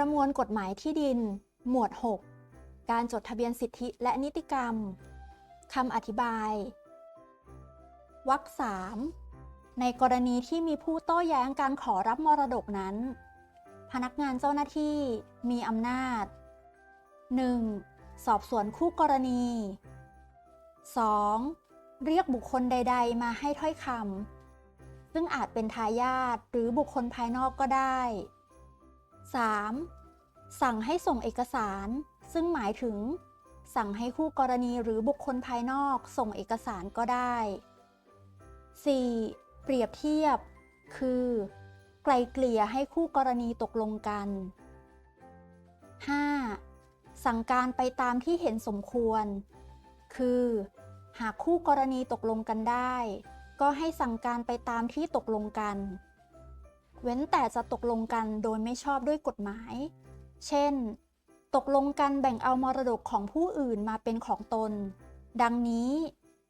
ประมวลกฎหมายที่ดิน หมวด 6 การจดทะเบียนสิทธิและนิติกรรม คำอธิบาย วรรคสามในกรณีที่มีผู้โต้แย้งการขอรับมรดกนั้น พนักงานเจ้าหน้าที่มีอำนาจ 1. สอบสวนคู่กรณี 2. เรียกบุคคลใด ๆ มาให้ถ้อยคำซึ่งอาจเป็นทายาทหรือบุคคลภายนอกก็ได้ 3. สั่งให้ส่งเอกสาร ซึ่งหมายถึง สั่งให้คู่กรณีหรือบุคคลภายนอกส่งเอกสารก็ได้ 4. เปรียบเทียบ คือ ไกลเกลี่ยให้คู่กรณีตกลงกัน 5. สั่งการไปตามที่เห็นสมควร คือ หากคู่กรณีตกลงกันได้ ก็ให้สั่งการไปตามที่ตกลงกัน เว้นแต่จะตกลงกันโดยไม่ชอบด้วยกฎหมาย เช่น ตกลงกันแบ่งเอามรดกของผู้อื่นมาเป็นของตน ดังนี้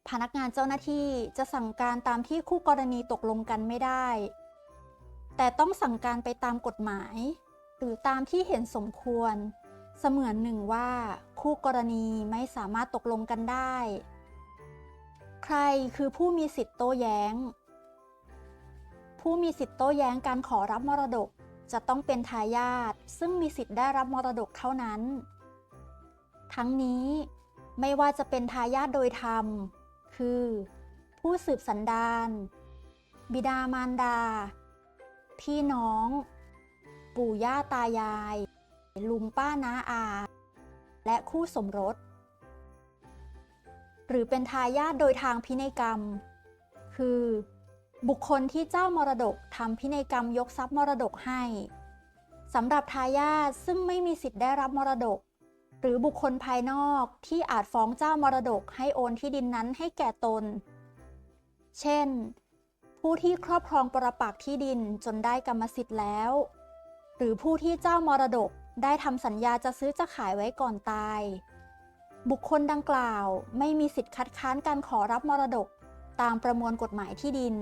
พนักงานเจ้าหน้าที่จะสั่งการตามที่คู่กรณีตกลงกันไม่ได้ แต่ต้องสั่งการไปตามกฎหมาย หรือตามที่เห็นสมควร เสมือนหนึ่งว่า คู่กรณีไม่สามารถตกลงกันได้ ใครคือผู้มีสิทธิ์โต้แย้ง ผู้มีสิทธิ์โต้แย้งการขอรับมรดก จะต้องเป็นทายาทซึ่งมีสิทธิ์ได้รับมรดกเท่านั้น ทั้งนี้ไม่ว่าจะเป็นทายาทโดยธรรม คือ ผู้สืบสันดาน บิดามารดา พี่น้อง ปู่ย่าตายาย ลุงป้าน้าอา และคู่สมรส หรือเป็นทายาทโดยทางพินัยกรรม คือ บุคคลที่เจ้ามรดกทำพินัยกรรมยกทรัพย์มรดกให้สำหรับทายาทซึ่งไม่มีสิทธิ์ได้รับมรดก หรือบุคคลภายนอกที่อาจฟ้องเจ้ามรดกให้โอนที่ดินนั้นให้แก่ตน เช่น ผู้ที่ครอบครองปรปักที่ดินจนได้กรรมสิทธิ์แล้ว หรือผู้ที่เจ้ามรดกได้ทำสัญญาจะซื้อจะขายไว้ก่อนตาย บุคคลดังกล่าวไม่มีสิทธิ์คัดค้านการขอรับมรดกตามประมวลกฎหมายที่ดิน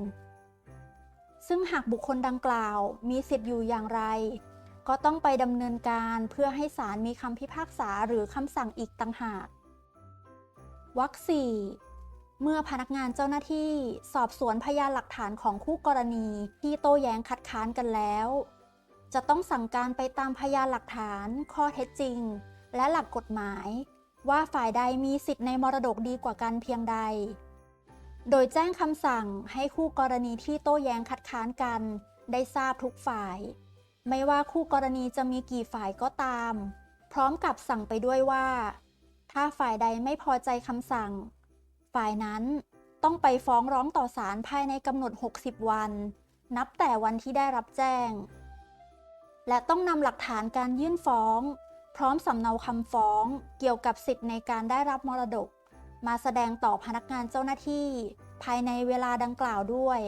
ซึ่งหากบุคคลดังกล่าวมีสิทธิ์อยู่อย่างไร ก็ต้องไปดำเนินการเพื่อให้ศาลมีคำพิพากษาหรือคำสั่งอีกต่างหากวรรคสี่เมื่อพนักงานเจ้าหน้าที่สอบสวนพยานหลักฐานของคู่กรณีที่โต้แย้งคัดค้านกันแล้ว จะต้องสั่งการไปตามพยานหลักฐาน ข้อเท็จจริง และหลักกฎหมาย ว่าฝ่ายใดมีสิทธิ์ในมรดกดีกว่ากันเพียงใด โดยแจ้งคำสั่งให้คู่กรณีที่โต้แย้งคัดค้านกัน ได้ทราบทุกฝ่าย ไม่ว่าคู่กรณีจะมีกี่ฝ่ายก็ตาม พร้อมกับสั่งไปด้วยว่า ถ้าฝ่ายใดไม่พอใจคำสั่ง ฝ่ายนั้นต้องไปฟ้องร้องต่อศาลภายในกำหนด 60 วัน นับแต่วันที่ได้รับแจ้ง และต้องนำหลักฐานการยื่นฟ้อง พร้อมสำเนาคำฟ้องเกี่ยวกับสิทธิ์ในการได้รับมรดก มาแสดงต่อพนักงานเจ้าหน้าที่ ภายในเวลาดังกล่าวด้วย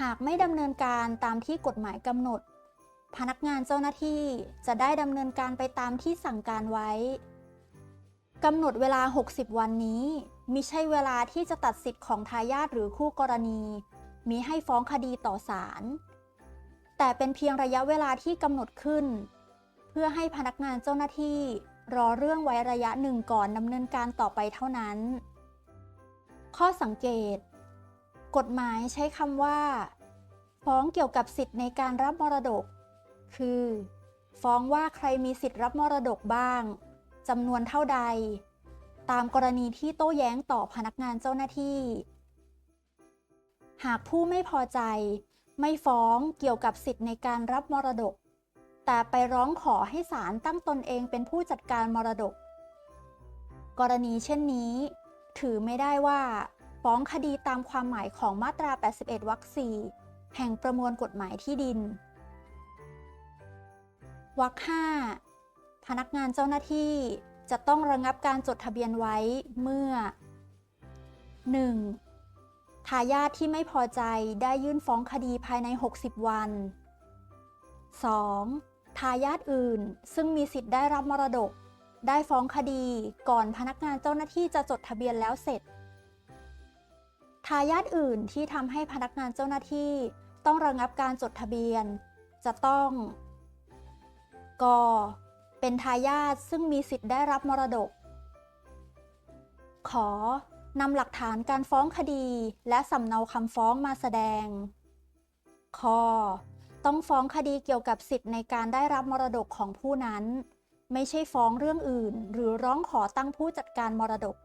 หากไม่ดำเนินการตามที่กฎหมายกำหนด พนักงานเจ้าหน้าที่จะได้ดำเนินการไปตามที่สั่งการไว้กำหนดเวลา 60 วันนี้มิใช่เวลาที่จะตัดสิทธิ์ของทายาทหรือคู่กรณี มีให้ฟ้องคดีต่อศาล แต่เป็นเพียงระยะเวลาที่กำหนดขึ้น เพื่อให้พนักงานเจ้าหน้าที่ รอเรื่องไว้ระยะหนึ่งก่อนดำเนินการต่อไปเท่านั้น ข้อสังเกต กฎหมายใช้คำว่า ฟ้องเกี่ยวกับสิทธิ์ในการรับมรดก คือ ฟ้องว่าใครมีสิทธิ์รับมรดกบ้างจำนวนเท่าใด ตามกรณีที่โต้แย้งต่อพนักงานเจ้าหน้าที่ หากผู้ไม่พอใจ ไม่ฟ้องเกี่ยวกับสิทธิ์ในการรับมรดก แต่ไปร้องขอให้ศาลตั้งตนเองเป็นผู้จัดการมรดก กรณีเช่นนี้ ถือไม่ได้ว่าฟ้องคดีตามความหมายของมาตรา 81 วรรค 4 แห่งประมวลกฎหมายที่ดิน วรรค 5 พนักงานเจ้าหน้าที่จะต้องระงับการจดทะเบียนไว้เมื่อ 1. ทายาทที่ไม่พอใจได้ยื่นฟ้องคดีภายใน 60 วัน 2. ทายาทอื่น ซึ่งมีสิทธิ์ได้รับมรดก ได้ฟ้องคดีก่อนพนักงานเจ้าหน้าที่จะจดทะเบียนแล้วเสร็จ ทายาทอื่นที่ทำให้พนักงานเจ้าหน้าที่ ต้องระงับการจดทะเบียน จะต้องกเป็นทายาทซึ่งมีสิทธิ์ได้รับมรดก ขอนำหลักฐานการฟ้องคดีและสำเนาคำฟ้องมาแสดงค ต้องฟ้องคดีเกี่ยวกับสิทธิ์ในการได้รับมรดกของผู้นั้น ไม่ใช่ฟ้องเรื่องอื่น หรือร้องขอตั้งผู้จัดการมรดก